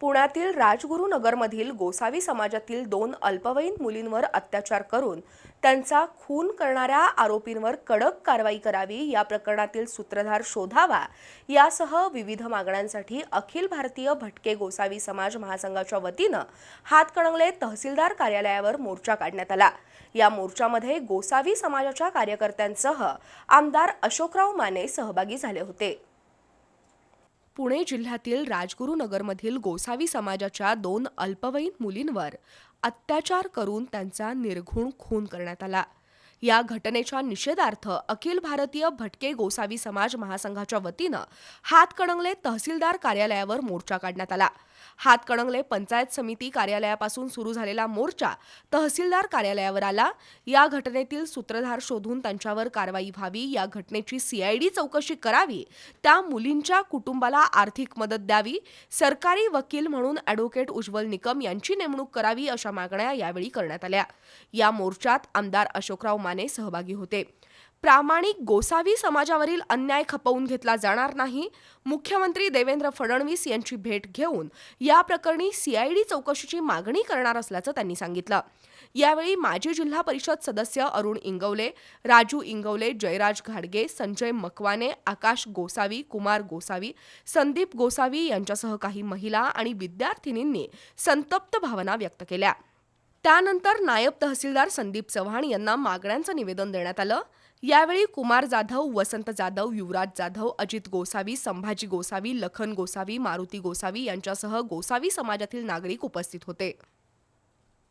पुण्यातील राजगुरुनगरमधील गोसावी समाजातील दोन अल्पवयीन मुलींवर अत्याचार करून त्यांचा खून करणाऱ्या आरोपींवर कडक कारवाई करावी या प्रकरणातील सूत्रधार शोधावा यासह विविध मागण्यांसाठी अखिल भारतीय भटके गोसावी समाज महासंघाच्या वतीनं हातकणंगले तहसीलदार कार्यालयावर मोर्चा काढण्यात आला. या मोर्चामध्ये गोसावी समाजाच्या कार्यकर्त्यांसह आमदार अशोकराव माने सहभागी झाले होते. पुणे जिल्ह्यातील राजगुरुनगरमधील गोसावी समाजाच्या दोन अल्पवयीन मुलींवर अत्याचार करून त्यांचा निर्घुण खून करण्यात आला. या घटनेच्या निषेधार्थ अखिल भारतीय भटके गोसावी समाज महासंघाच्या वतीनं हातकणंगले तहसीलदार कार्यालयावर मोर्चा काढण्यात आला. हातकणंगले पंचायत समिती कार्यालयापासून सुरू झालेला मोर्चा तहसीलदार कार्यालयावर आला. या घटनेतील सूत्रधार शोधून त्यांच्यावर कारवाई व्हावी या घटनेची सीआयडी चौकशी करावी त्या मुलींच्या कुटुंबाला आर्थिक मदत द्यावी सरकारी वकील म्हणून अॅडव्होकेट उज्ज्वल निकम यांची नेमणूक करावी अशा मागण्या यावेळी करण्यात आल्या. या मोर्चात आमदार अशोकराव माने सहभागी होते. प्रामाणिक गोसावी समाजावरील अन्याय खपवून घेतला जाणार नाही. मुख्यमंत्री देवेंद्र फडणवीस यांची भेट घेऊन या प्रकरणी सीआयडी चौकशीची मागणी करणार असल्याचं त्यांनी सांगितलं. यावेळी माजी जिल्हा परिषद सदस्य अरुण इंगवले राजू इंगवले जयराज घाडगे संजय मकवाने आकाश गोसावी कुमार गोसावी संदीप गोसावी यांच्यासह काही महिला आणि विद्यार्थिनींनी संतप्त भावना व्यक्त केल्या. त्यानंतर नायब तहसीलदार संदीप चव्हाण यांना मागण्यांचं निवेदन देण्यात आलं. यावेळी कुमार जाधव वसंत जाधव युवराज जाधव अजित गोसावी संभाजी गोसावी लखन गोसावी मारुती गोसावी यांच्यासह गोसावी समाजातील नागरिक उपस्थित होते.